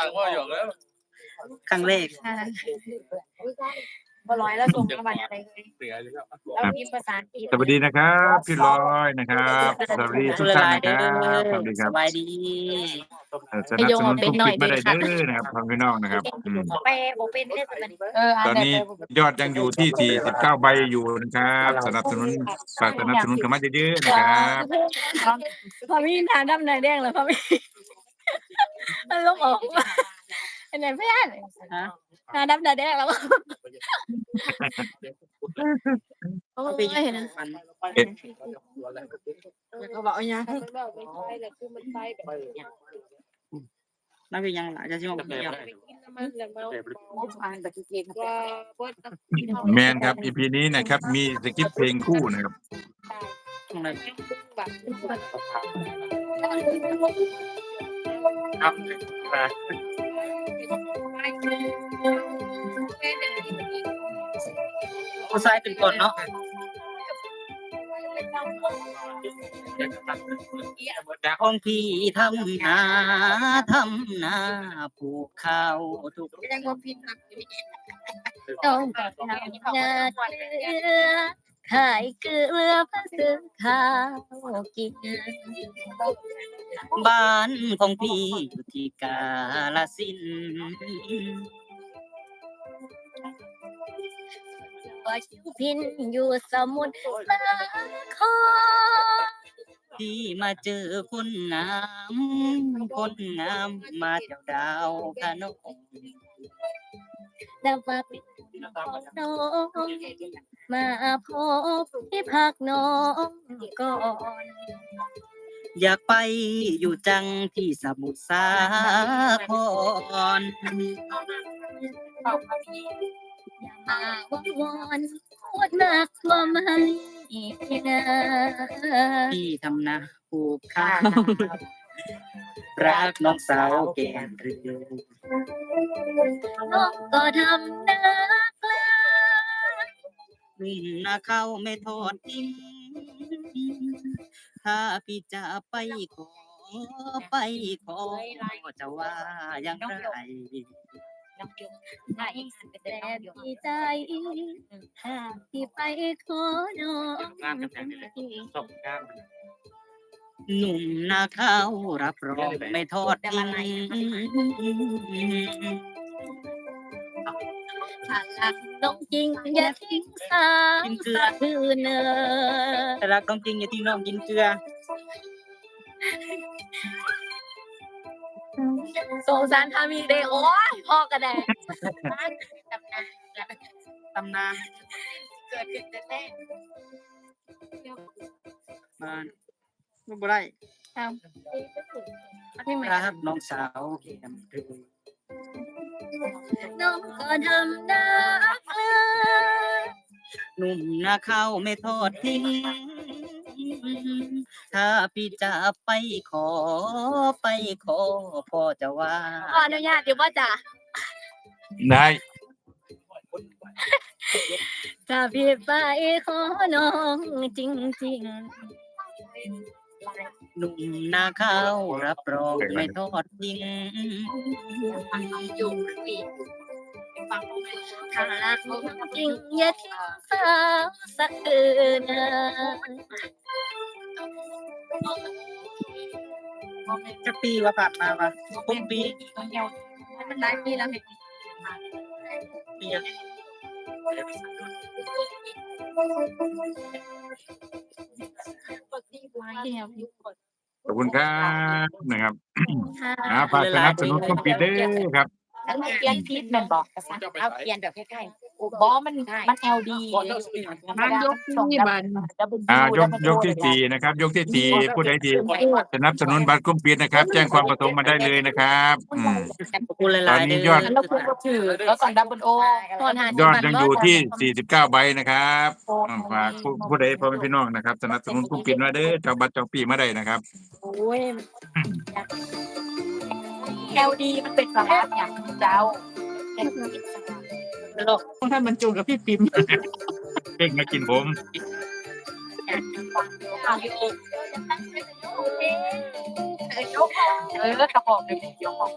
อ่างว่าหยอกแล้วครั้งแรกพอร้อยแล้วส่งมาบัตรอะไรเลยเสียเลยครับแล้วมีภาษาอังกฤษสวัสดีนะครับ พี่ลอยนะครับสวัสดีทุกท่านนะครับสวัสดีคสรับบายดีเอ่อสนับสนุนทุกคลิปไม่ได้เด้อนะครับพ่อพี่น้องนะครับอืมแปลโบเป็นได้สมันเออตอนนี้ยอดยังอยู่ที่ 49 ใบอยู่นะครับสนับสนุนฝากสนับสนุนกันมาเยอะๆนะครับพอมีทานดำนายแดงแล้วพอมีมัน ลบออกอันไหนเพื่อนฮะทานดำนายแดงแล้วโอ้ยนะมันเขาบอกยังน่าเป็นยังหล่ะจะชิมกับเดียวแมนครับ EP นี้นะครับ มีสกิปเพลงคู่นะครับ ตรงไหนครับผู้ชายเป็นคนเนาะของพี่ทำนาทำนาปลูกข้าวทุกยังก็พิมพ์นักต้องแบบทำงานเกลือ ขายเกลือเพื่อซื้อข้าวกิน บ้านของพี่อยู่ที่กาลสินธุ์ว่าชิวพินอยู่สมุทรสาครที่มาเจอคนงามคนงามมาเที่ยวดาวพะนองแต่ว่าเป็น ของน้องมาพบที่พักน้องก่อน อยากไปอยู่จังที่สมุทรสาครอย่ามาวังวอนพูดมากกว่าไม่นะที่ทำนาปลูกข้าวรักน้องสาวแก่นเรือน้องก็ทำหน้ากล้าห นุ่มนาเข้าไม่ทอดทิ้ง ถ้าพี่จะไปขอไปขอจะว่าอย่างไรแต่ดีใจถ้าที่ไปขอน้องส่งงานหนุ่มนาข้าวรับรองไม่ทอดทิ้ง ถ้ารักน้องจริงอย่าทิ้งสาวสักคืนเนอแต่รักต้องจริงอย่าทิ้งน้องกินเกลือ สงสารทามีเดโอ้ยพ่อกระแดงตำนานตำนานเกิดขึ้นแต่แรกบ้านไม่บ่ได้พี่ใหม่รักน้องสาวแก้มเรือ น้องก็ทำหน้าเกลือหนุ่มนาข้าวไม่ทอดทิ้ง ถ้าพี่จะไปขอไปขอพ่อจะว่า ขออนุญาตเดี๋ยวว่าจ้ะได้ ถ้าพี่ไปขอน้องจริง หนุ่มนาข้าวรับรองไม่ทอดทิ้งๆอยู่ปีถ้ารักน้องจริงอย่าทิ้งสาวสักคืนนจะปีว่าผ่านมาปะคุมปีมันหลายปีแล้วปีอะ ขอบคุณครับนะครับอ่าฝากสนับสนุนทุกปีเด้อครับ แล้วมันเปลี่ยนทิศแมันบอกกระสันเอาเปลี่ยนแบบใกล้ๆอุ บอมันมันเอลดีมันยกที่บันอ่ายกยกที่สี่นะครับ ยกที่สี่ผู้ใดที่สนับสนุนบัตรกลุ้มปิดนะครับ แจ้งความประสงค์มาได้เลยนะครับอืมขอบคุณหลายๆตอนนี้เด้ยอด แล้วคุณก็ถือแล้วก่อนดับเบิลโอตอนหายอดยังอยู่ที่ 49 ใบนะครับอ่าฝากผู้ผู้ใดพ่อแม่พี่น้องนะครับสนับสนุนกลุ้มปิดมาเด้อเจ้าบัตรเจ้าปีมาได้นะครับ โอ้ยเอลดีมันเป็นสาระอย่างเจ้าเป็น อิสระถ้ามันจูงกับพี่ปิมเก่งมากินผมเออกระบอกหนึ่งยก